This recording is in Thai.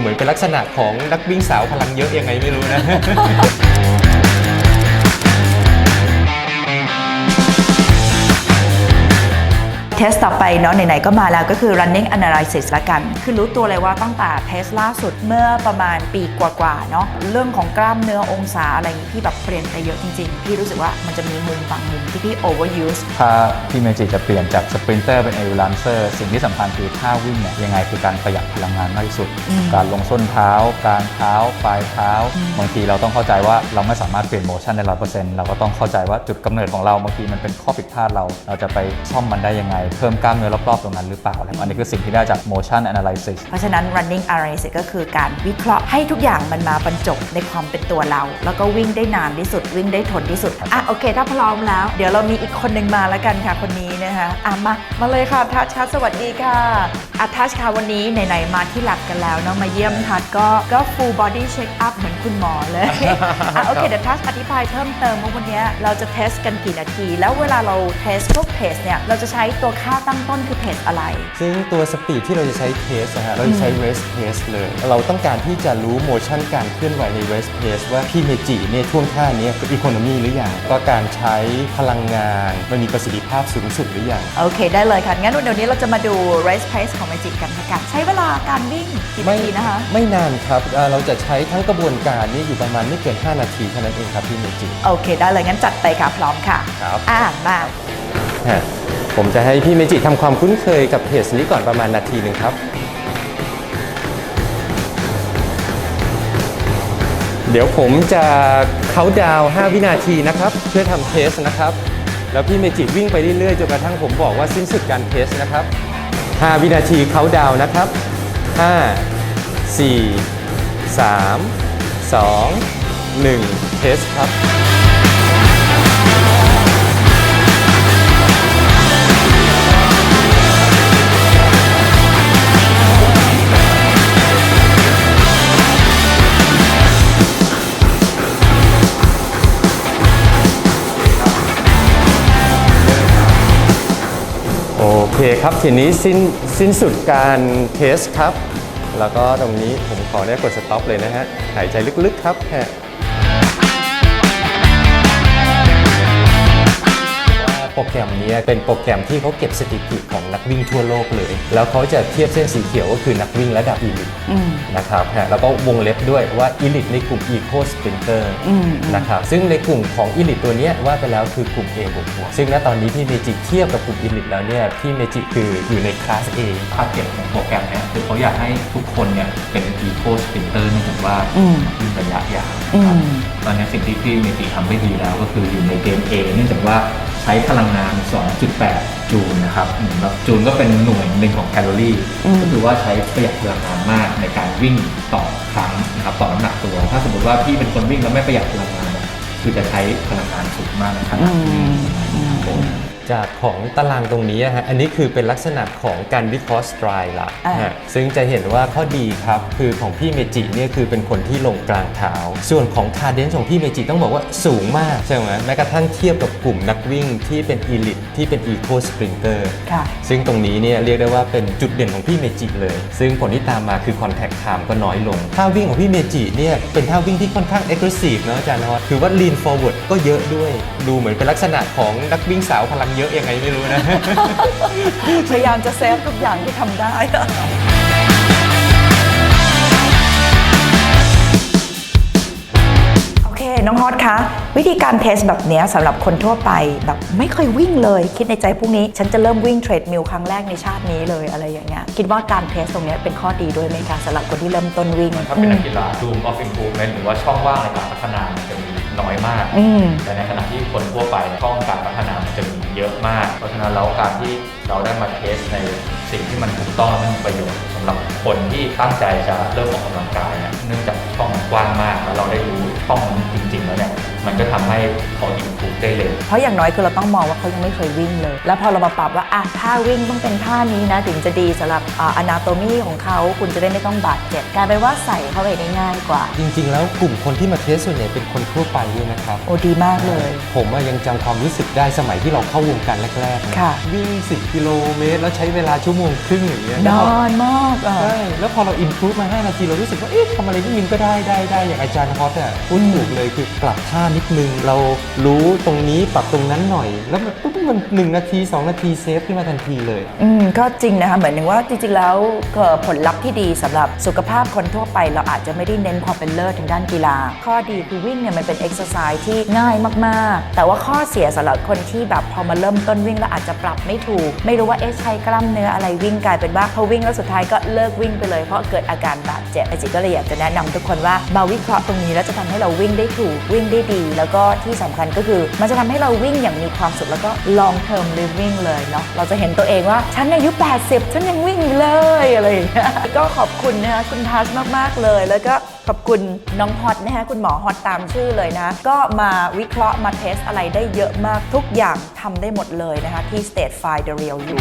เหมือนเป็นลักษณะของนักวิ่งสาวพลังเยอะยังไงไม่รู้นะ เทสต่อไปเนาะไหนๆก็มาแล้วก็คือ running analysis ละกัน คือรู้ตัวเลยว่าตั้งแต่เทสล่าสุดเมื่อประมาณปีกว่าๆเนาะเรื่องของกล้ามเนื้อองศาอะไรอย่างนี้พี่แบบเปลี่ยนไปเยอะจริงๆ พี่รู้สึกว่ามันจะมีมุมบางมุมที่พี่ overuse ถ้าพี่เมจิจะเปลี่ยนจากสปรินเตอร์เป็นเอลลันเซอร์สิ่งที่สำคัญคือท่าวิ่งเนี่ยยังไงคือการประหยัดพลังงานมากที่สุดอืมการลงส้นเท้ากลางเท้าปลายเท้าบางทีเราต้องเข้าใจว่าเราไม่สามารถเปลี่ยนโมชั่นได้ร้อยเปอร์เซ็นต์เราก็ต้องเข้าใจว่าจุดกำเนิดของเราบางทีมันเป็นข้อผิดพลาดเรา เราจะไปซ่อมมันได้ยังไงเพิ่มกล้ามเนื้อรอบๆตรงนั้นหรือเปล่าอะไรอันนี้คือสิ่งที่ได้จาก motion analysis เพราะฉะนั้น running analysis ก็คือการวิเคราะห์ให้ทุกอย่างมันมาบรรจบในความเป็นตัวเรา แล้วก็วิ่งได้นานที่สุดวิ่งได้ทนที่สุดอะโอเค ถ้าพร้อมแล้ว เดี๋ยวเรามีอีกคนหนึ่งมาแล้วกันค่ะคนนี้นะคะอะมามาเลยค่ะทัชค่ะสวัสดีค่ะอะทัชค่ะวันนี้ไหนๆมาที่หลักกันแล้วเนาะมาเยี่ยมทัชก็ก็ full body check up เหมือนคุณหมอเลยอะโอเคเดี๋ยวทัชอธิบายเพิ่มเติมว่าวันนี้เราจะเทสกันกี่นาที แล้วเวลาเราเทสพวกเพจเนี่ยเราจะใช้ตัวค่าตั้งต้นคือเพจอะไร ซึ่งตัวสปีดที่เราจะใช้เทสนะฮะเราจะใช้ rest pace เลย เราต้องการที่จะรู้โมชั่นการเคลื่อนไหวใน rest pace ว่าพี่เมจิเนี่ยช่วงท่าเนี้เป็น economy หรือยังก็การใช้พลังงานมันมีประสิทธิภาพสูงสุดหรือยังโอเคได้เลยค่ะ งั้นเดี๋ยวนี้เราจะมาดู race pace ของ Magic กันค่ะกันใช้เวลาการวิ่งกี่นาทีนะคะ ไม่นานครับเอ่อเราจะใช้ทั้งกระบวนการนี้อยู่ประมาณไม่เกิน 5 นาทีเท่านั้นเองครับพี่เมจิโอเคได้เลยงั้นจัดไปค่ะพร้อมค่ะครับอ่ามาฮะ ผมจะให้พี่เมจิทำความคุ้นเคยกับเพจนี้ก่อนประมาณนาทีหนึ่งครับ เดี๋ยวผมจะเขาดาว 5 วินาทีนะครับ เพื่อทำเทสนะครับ แล้วพี่เมจิวิ่งไปเรื่อยๆจนกระทั่งผมบอกว่าสิ้นสุดการเทสนะครับ 5 วินาทีเขาดาวน์นะครับ 5 4 3 2 1 เทสครับ ครับทีนี้สิ้นสิ้นสุดการเทสครับ แล้วก็ตรงนี้ผมขอได้กดสต็อปเลยนะฮะหายใจลึกๆครับ โปรแกรมนี้เป็นโปรแกรมที่เขาเก็บสถิติของนักวิ่งทั่วโลกเลย แล้วเขาจะเทียบเส้นสีเขียวก็คือนักวิ่งระดับอีลิทอืมนะครับฮะแล้วก็วงเล็บด้วยว่าอีลิทในกลุ่ม Eco Sprinter อืมนะครับซึ่งในกลุ่มของอีลิทตัวเนี้ยว่าไปแล้วคือกลุ่ม A บวกบวกซึ่งณตอนนี้พี่เมจิเทียบกับกลุ่มอีลิทแล้วเนี่ยพี่เมจิคืออยู่ในคลาส A ทาร์เก็ตของโปรแกรมเนี่ยคือเขาอยากให้ทุกคนเนี่ยเป็น eco sprinter เนื่องจากว่าอืมวิ่งระยะยาวอืนะครับมตอนนี้สิ่งที่พี่เมจิทำได้ดีแล้วก็คืออยู่ในเกณฑ์ A เนื่องจากว่าใช้พลังงาน 2.8 จูลนะครับเหมือนแบบจูลก็เป็นหน่วยหนึ่งของแคลอรี่ อืม ก็คือว่าใช้ประหยัดพลังงานมากในการวิ่งต่อครั้งนะครับต่อน้ำหนักตัว ถ้าสมมติว่าพี่เป็นคนวิ่งแล้วไม่ประหยัดพลังงานเนี่ยคือจะใช้พลังงานสูงมากในขณะที่วิ่งนะครับผม จากของตารางตรงนี้อะฮะอันนี้คือเป็นลักษณะของการวิเคราะห์สไตร์ละอ่าฮะซึ่งจะเห็นว่าข้อดีครับ คือของพี่เมจิเนี่ยคือเป็นคนที่ลงกลางเท้า ส่วนของคาเดนของพี่เมจิต้องบอกว่าสูงมากใช่ไหมแม้กระทั่งเทียบกับกลุ่มนักวิ่งที่เป็นอีลิทที่เป็นอีโคสปรินเตอร์ค่ะซึ่งตรงนี้เนี่ยเรียกได้ว่าเป็นจุดเด่นของพี่เมจิเลย ซึ่งผลที่ตามมาคือ Contact Time ก็น้อยลงท่าวิ่งของพี่เมจิเนี่ยเป็นท่าวิ่งที่ค่อนข้าง Aggressive เนอะอาจารย์นอตคือว่า Lean Forward ก็เยอะด้วย ดูเหมือนเป็นลักษณะของนักวิ่งสาวพลังเยอะยังไงไม่รู้นะ พยายามจะเซฟทุกอย่างที่ทำได้ โอเค น้องฮอตคะ วิธีการเทสแบบเนี้ยสำหรับคนทั่วไปแบบไม่เคยวิ่งเลย คิดในใจพรุ่งนี้ ฉันจะเริ่มวิ่งเทรดมิลครั้งแรกในชาตินี้เลยอะไรอย่างเงี้ยคิดว่าการเทสตรงเนี้ยเป็นข้อดีด้วยไหมคะสำหรับคนที่เริ่มต้นวิ่งถ้าเป็นนักกีฬา room of improvement หรือว่าช่องว่างในการพัฒนามันจะมีน้อยมาก อืม แต่ในขณะที่คนทั่วไปช่องการพัฒนามันจะมี เยอะมาก เพราะฉะนั้นแล้วการที่เราได้มาเทสในสิ่งที่มันถูกต้องและมันมีประโยชน์สำหรับคนที่ตั้งใจจะเริ่มออกกำลังกายเนี่ยเนื่องจากช่องมันกว้างมาก แล้วเราได้รู้ช่องนี้ มันก็ทำให้พออินพุได้เร็วเพราะอย่างน้อยคือเราต้องมองว่าเขายังไม่เคยวิ่งเลย แล้วพอเรามาปรับว่าอะท่าวิ่งต้องเป็นท่านี้นะ ถึงจะดีสำหรับอนาโตมีของเขาคุณจะได้ไม่ต้องบาดเจ็บกลายเป็นว่าใส่เข้าไปได้ง่ายกว่า จริง ๆ แล้วกลุ่มคนที่มาเทสส่วนใหญ่เป็นคนทั่วไปด้วยนะครับโอ้ดีมากเลย ผมอะยังจำความรู้สึกได้สมัยที่เราเข้าวงการแรกๆนค่ะวิ่ง 10 กิโลเมตร แล้วใช้เวลาชั่วโมงครึ่งอย่างเงี้ยนานมากอะใช่แล้วพอเราอินพ v ู e มา5นาทีเรารู้สึกว่าเอ๊ะทำอะไรที่มินก็ได้ได้ได้อย่างอาจารย์ฮอตอะพูดถูกเลยคือกลับท่านิดนึง เรารู้ตรงนี้ปรับตรงนั้นหน่อย แล้วมันปุ๊บมันหนึ่งนาที 2 นาทีเซฟขึ้นมาทันทีเลย อืมก็จริงนะคะเหมือนถึงว่าจริงๆแล้วเอ่อผลลัพธ์ที่ดีสำหรับสุขภาพคนทั่วไป เราอาจจะไม่ได้เน้นความเป็นเลิศทางด้านกีฬา ข้อดีคือวิ่งเนี่ยมันเป็นเอ็กซ์ไซส์ที่ง่ายมากๆ แต่ว่าข้อเสียสำหรับคนที่แบบพอมาเริ่มต้นวิ่งแล้วอาจจะปรับไม่ถูก ไม่รู้ว่าเอ๊ะใช้กล้ามเนื้ออะไรวิ่งกลายเป็นว่าพอวิ่งแล้วสุดท้ายก็เลิกวิ่งไปเลยเพราะเกิดอาการบาดเจ็บไอจิก็เลยอยากจะแนะนำทุกคนว่ามาวิเคราะห์ตรงนี้แล้วจะทำให้เราวิ่งได้ถูกวิ่งได้ดีแล้วก็ที่สำคัญก็คือ มันจะทำให้เราวิ่งอย่างมีความสุขแล้วก็ long term living เลยเนาะเราจะเห็นตัวเองว่า ฉันอายุ 80 ฉันยังวิ่งอยู่เลยอะไรอย่างเงี้ยก็ขอบคุณนะคะคุณทัชมาก ๆ เลย แล้วก็ขอบคุณน้องฮอตนะคะคุณหมอฮอตตามชื่อเลยนะ ก็มาวิเคราะห์มาเทสอะไรได้เยอะมากทุกอย่างทำได้หมดเลยนะคะที่ State File The Real You